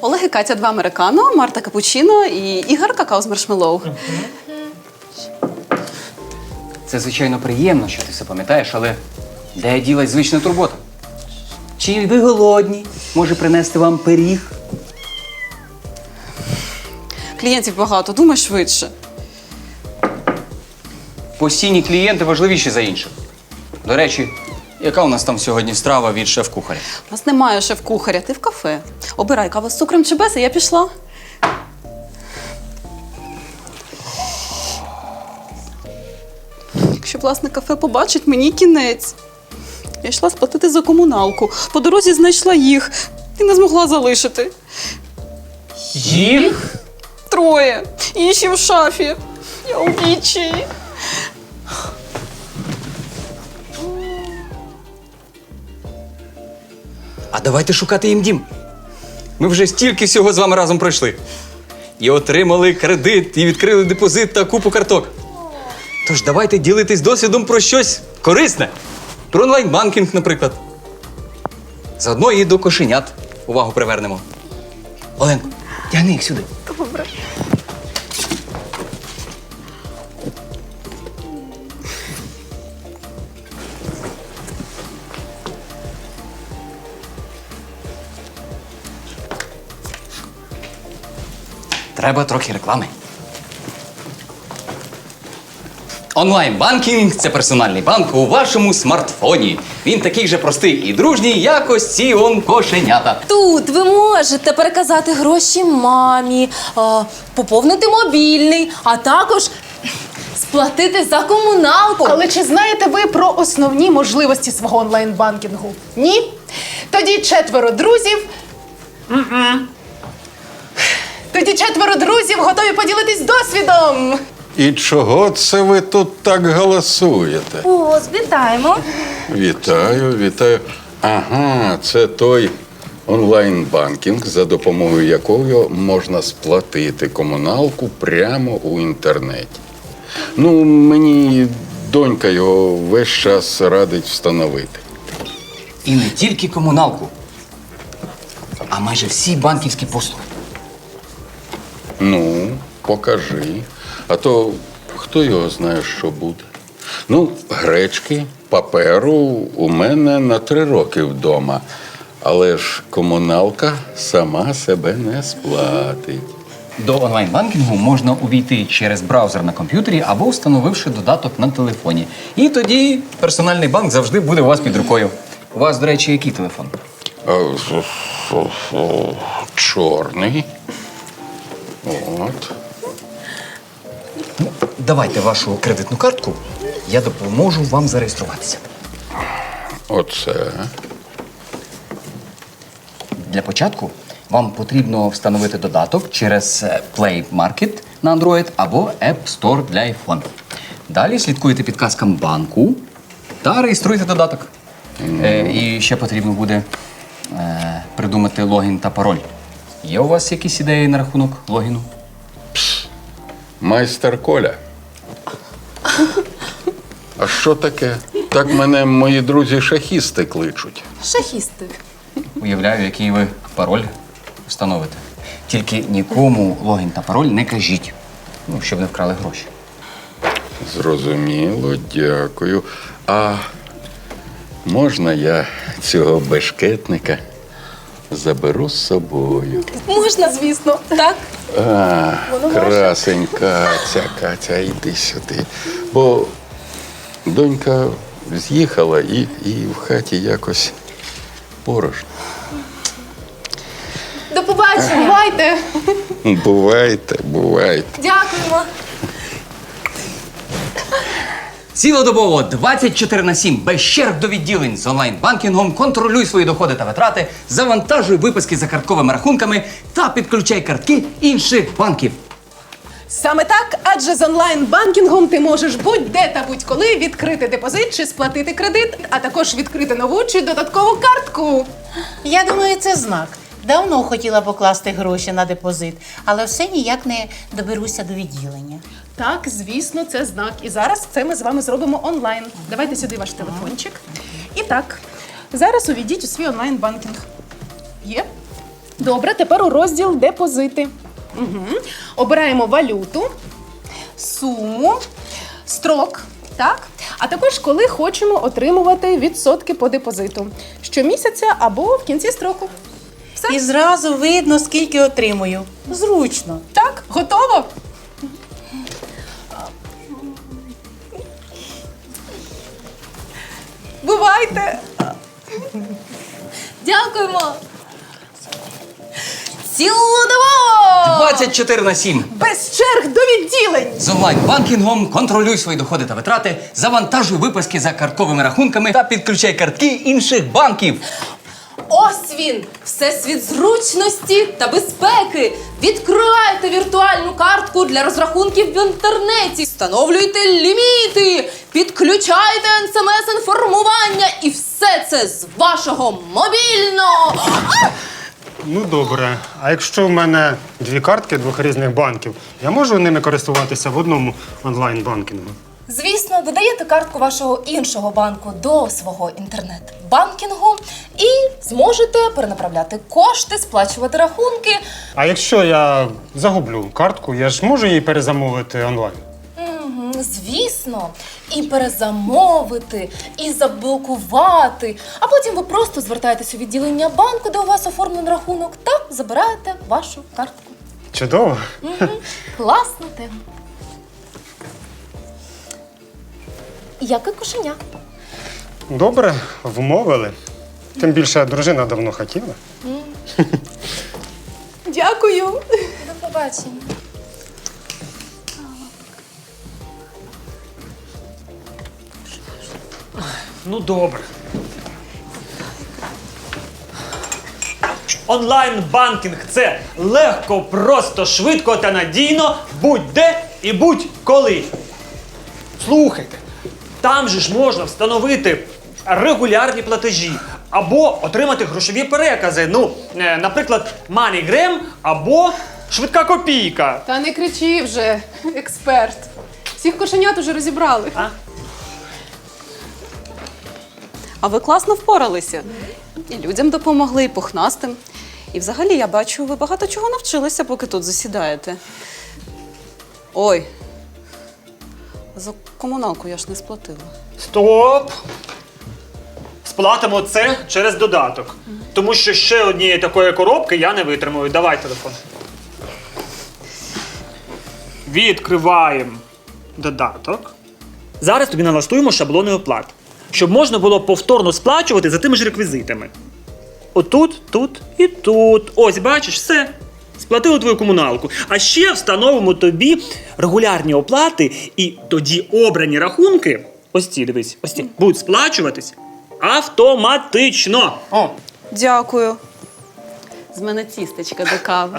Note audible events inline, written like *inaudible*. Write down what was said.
Олег і Катя два американо, Марта капучино і Ігор какао з маршмеллоу. Це, звичайно, приємно, що ти все пам'ятаєш, але де ділась звична турбота? Чи ви голодні? Може принести вам пиріг? Клієнтів багато, думай швидше. Постійні клієнти важливіші за інших. До речі, яка у нас там сьогодні страва від шеф-кухаря? У нас немає шеф-кухаря, ти в кафе. Обирай кава з цукром чи без, і я пішла. Якщо власне кафе побачить, мені кінець. Я йшла сплатити за комуналку. По дорозі знайшла їх і не змогла залишити. Їх? Троє. Інші в шафі. Я у вічі. А давайте шукати їм дім. Ми вже стільки всього з вами разом пройшли. І отримали кредит, і відкрили депозит та купу карток. Тож давайте ділитись досвідом про щось корисне. Про онлайн-банкінг, наприклад. Заодно і до кошенят увагу привернемо. Оленко, тягни їх сюди. Добре. Треба трохи реклами. Онлайн-банкінг це персональний банк у вашому смартфоні. Він такий же простий і дружній, як ось ці он кошенята. Тут ви можете переказати гроші мамі, а, поповнити мобільний, а також сплатити за комуналку. Але чи знаєте ви про основні можливості свого онлайн-банкінгу? Ні? Тоді четверо друзів. М-м. Тоді четверо друзів готові поділитись досвідом. І чого це ви тут так голосуєте? О, вітаємо. Вітаю, вітаю. Ага, це той онлайн-банкінг, за допомогою якого можна сплатити комуналку прямо у інтернеті. Ну, мені донька його весь час радить встановити. І не тільки комуналку, а майже всі банківські послуги. Ну, покажи. А то хто його знає, що буде. Ну, гречки, паперу у мене на три роки вдома. Але ж комуналка сама себе не сплатить. До онлайн-банкінгу можна увійти через браузер на комп'ютері або встановивши додаток на телефоні. І тоді персональний банк завжди буде у вас під рукою. У вас, до речі, який телефон? Фу, Чорний. От. Давайте вашу кредитну картку, я допоможу вам зареєструватися. Оце. Для початку вам потрібно встановити додаток через е, Play Market на Android або App Store для iPhone. Далі слідкуєте підказкам банку та реєструєте додаток. Е, і ще потрібно буде е, придумати логін та пароль. Є у вас якісь ідеї на рахунок логіну? Майстер Коля. А що таке? Так мене мої друзі-шахісти кличуть. Шахісти. Уявляю, який ви пароль встановите. Тільки нікому логін та пароль не кажіть, ну, щоб не вкрали гроші. Зрозуміло, дякую. А можна я цього бешкетника заберу з собою? Можна, звісно. Так. А, красень, Катя, Катя, йди сюди. Бо донька з'їхала і, і в хаті якось порожньо. До побачення. Бувайте. Бувайте, бувайте. Дякуємо. Цілодобово 24 на 7, без черг до відділень з онлайн-банкінгом, контролюй свої доходи та витрати, завантажуй виписки за картковими рахунками та підключай картки інших банків. Саме так, адже з онлайн-банкінгом ти можеш будь-де та будь-коли відкрити депозит чи сплатити кредит, а також відкрити нову чи додаткову картку. Я думаю, це знак. Давно хотіла покласти гроші на депозит, але все ніяк не доберуся до відділення. Так, звісно, це знак. І зараз це ми з вами зробимо онлайн. Давайте сюди ваш телефончик. І так, зараз увійдіть у свій онлайн-банкінг. Є? Добре, тепер у розділ депозити. Угу. Обираємо валюту, суму, строк. Так? А також коли хочемо отримувати відсотки по депозиту. Щомісяця або в кінці строку. І зразу видно, скільки отримую. Зручно. Так, готово? Бувайте! Дякуємо! Цілодобово! 24 на 7. Без черг до відділень! З онлайн-банкінгом контролюй свої доходи та витрати, завантажуй виписки за картковими рахунками та підключай картки інших банків. Ось він! Всесвіт зручності та безпеки. Відкривайте віртуальну картку для розрахунків в інтернеті, встановлюйте ліміти, підключайте смс-інформування і все це з вашого мобільного. Ну добре. А якщо в мене дві картки двох різних банків, я можу ними користуватися в одному онлайн-банкінгу? Звісно, додаєте картку вашого іншого банку до свого інтернет-банкінгу і зможете перенаправляти кошти, сплачувати рахунки. А якщо я загублю картку, я ж можу її перезамовити онлайн? Мгм, Звісно, і перезамовити, і заблокувати. А потім ви просто звертаєтесь у відділення банку, де у вас оформлений рахунок, та забираєте вашу картку. Чудово. Мгм, Класна тема. Як і кошеня. Добре, вмовили. Тим більше дружина давно хотіла. Дякую! До побачення. Ну добре. Онлайн-банкінг це легко, просто, швидко та надійно будь-де і будь-коли. Слухайте, там же ж можна встановити регулярні платежі або отримати грошові перекази. Ну, е, наприклад, MoneyGram або швидка копійка. Та не кричи вже, *laughs* експерт. Всіх кошенят уже розібрали. А? А ви класно впоралися. І людям допомогли, і пухнастим. І взагалі я бачу, ви багато чого навчилися, поки тут засідаєте. Ой. За комуналку я ж не сплатила. Стоп! Сплатимо це через додаток. Тому що ще однієї такої коробки я не витримую. Давай телефон. Відкриваємо додаток. Зараз тобі налаштуємо шаблони оплат, щоб можна було повторно сплачувати за тими ж реквізитами. Отут, тут і тут. Ось, бачиш, все. Сплатили твою комуналку. А ще встановимо тобі регулярні оплати, і тоді обрані рахунки, ось ці, дивись, ось ці, будуть сплачуватись автоматично. О, Дякую. З мене тістечка до кави.